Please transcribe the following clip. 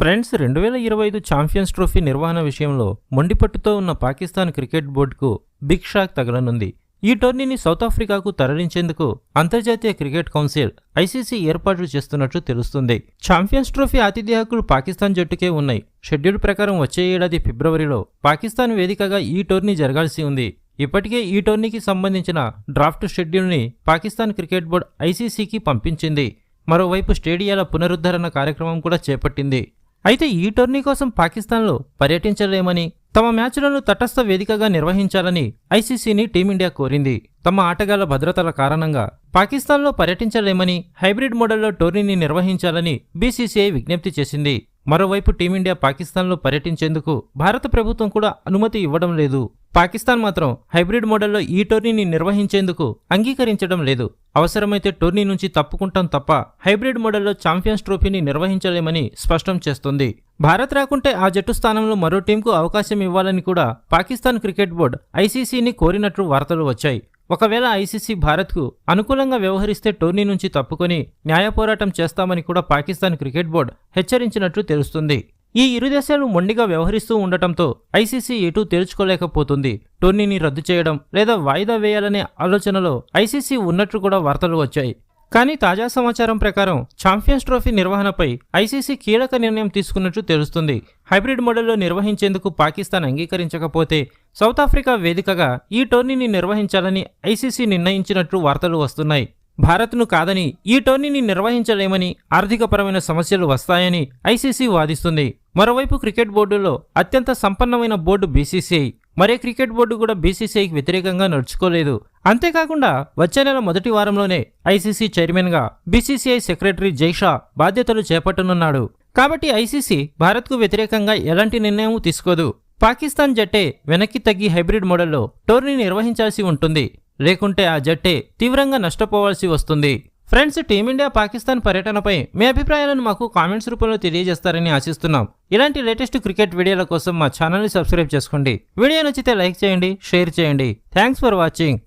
Friends రెండు వేల ఇరవై ఐదు ఛాంపియన్స్ ట్రోఫీ నిర్వహణ విషయంలో మొండిపట్టుతో ఉన్న పాకిస్తాన్ క్రికెట్ బోర్డుకు బిగ్ షాక్ తగలనుంది. ఈ టోర్నీని సౌత్ ఆఫ్రికాకు తరలించేందుకు అంతర్జాతీయ క్రికెట్ కౌన్సిల్ ఐసీసీ ఏర్పాట్లు చేస్తున్నట్లు తెలుస్తుంది. ఛాంపియన్స్ ట్రోఫీ ఆతిథ్య హక్కులు పాకిస్తాన్ జట్టుకే ఉన్నాయి. షెడ్యూల్ ప్రకారం వచ్చే ఏడాది ఫిబ్రవరిలో పాకిస్తాన్ వేదికగా ఈ టోర్నీ జరగాల్సి ఉంది. ఇప్పటికే ఈ టోర్నీకి సంబంధించిన డ్రాఫ్ట్ షెడ్యూల్ని పాకిస్తాన్ క్రికెట్ బోర్డు ఐసీసీకి పంపించింది. మరోవైపు స్టేడియాల పునరుద్ధరణ కార్యక్రమం కూడా చేపట్టింది. అయితే ఈ టోర్నీ కోసం పాకిస్తాన్లో పర్యటించలేమని తమ మ్యాచ్లను తటస్థ వేదికగా నిర్వహించాలని ఐసీసీని టీమిండియా కోరింది. తమ ఆటగాళ్ళ భద్రతల కారణంగా పాకిస్తాన్లో పర్యటించలేమని హైబ్రిడ్ మోడల్లో టోర్నీని నిర్వహించాలని బీసీసీఐ విజ్ఞప్తి చేసింది. మరోవైపు టీమిండియా పాకిస్తాన్లో పర్యటించేందుకు భారత ప్రభుత్వం కూడా అనుమతి ఇవ్వడం లేదు. పాకిస్తాన్ మాత్రం హైబ్రిడ్ మోడల్లో ఈ టోర్నీని నిర్వహించేందుకు అంగీకరించడం లేదు. అవసరమైతే టోర్నీ నుంచి తప్పుకుంటాం తప్ప హైబ్రిడ్ మోడల్లో ఛాంపియన్స్ ట్రోఫీని నిర్వహించలేమని స్పష్టం చేస్తుంది. భారత్ రాకుంటే ఆ జట్టు స్థానంలో మరో టీంకు అవకాశం ఇవ్వాలని కూడా పాకిస్తాన్ క్రికెట్ బోర్డు ఐసీసీని కోరినట్లు వార్తలు వచ్చాయి. ఒకవేళ ఐసీసీ భారత్కు అనుకూలంగా వ్యవహరిస్తే టోర్నీ నుంచి తప్పుకొని న్యాయ పోరాటం చేస్తామని కూడా పాకిస్తాన్ క్రికెట్ బోర్డు హెచ్చరించినట్లు తెలుస్తుంది. ఈ ఇరు దేశాలు మొండిగా వ్యవహరిస్తూ ఉండటంతో ఐసీసీ ఎటూ తేల్చుకోలేకపోతుంది. టోర్నీని రద్దు చేయడం లేదా వాయిదా వేయాలనే ఆలోచనలో ఐసీసీ ఉన్నట్లు కూడా వార్తలు వచ్చాయి. కానీ తాజా సమాచారం ప్రకారం ఛాంపియన్స్ ట్రోఫీ నిర్వహణపై ఐసీసీ కీలక నిర్ణయం తీసుకున్నట్లు తెలుస్తుంది. హైబ్రిడ్ మోడల్లో నిర్వహించేందుకు పాకిస్తాన్ అంగీకరించకపోతే సౌత్ ఆఫ్రికా వేదికగా ఈ టోర్నీని నిర్వహించాలని ఐసీసీ నిర్ణయించినట్లు వార్తలు వస్తున్నాయి. భారత్ను కాదని ఈ టోర్నీని నిర్వహించలేమని ఆర్థికపరమైన సమస్యలు వస్తాయని ఐసీసీ వాదిస్తుంది. మరోవైపు క్రికెట్ బోర్డులో అత్యంత సంపన్నమైన బోర్డు బీసీసీఐ మరే క్రికెట్ బోర్డు కూడా బీసీసీఐకి వ్యతిరేకంగా నడుచుకోలేదు. అంతేకాకుండా వచ్చే నెల మొదటి వారంలోనే ఐసీసీ చైర్మన్గా బీసీసీఐ సెక్రటరీ జైషా బాధ్యతలు చేపట్టనున్నాడు. కాబట్టి ఐసీసీ భారత్కు వ్యతిరేకంగా ఎలాంటి నిర్ణయం తీసుకోదు. పాకిస్తాన్ జట్టే వెనక్కి తగ్గి హైబ్రిడ్ మోడల్లో టోర్నీ నిర్వహించాల్సి ఉంటుంది. లేకుంటే ఆ జట్టే తీవ్రంగా నష్టపోవాల్సి వస్తుంది. ఫ్రెండ్స్ టీమిండియా పాకిస్తాన్ పర్యటనపై మీ అభిప్రాయాలను మాకు కామెంట్స్ రూపంలో తెలియజేస్తారని ఆశిస్తున్నాం. ఇలాంటి లేటెస్ట్ క్రికెట్ వీడియోల కోసం మా ఛానల్ని సబ్స్క్రైబ్ చేసుకోండి. వీడియో నచ్చితే లైక్ చేయండి షేర్ చేయండి. Thanks for watching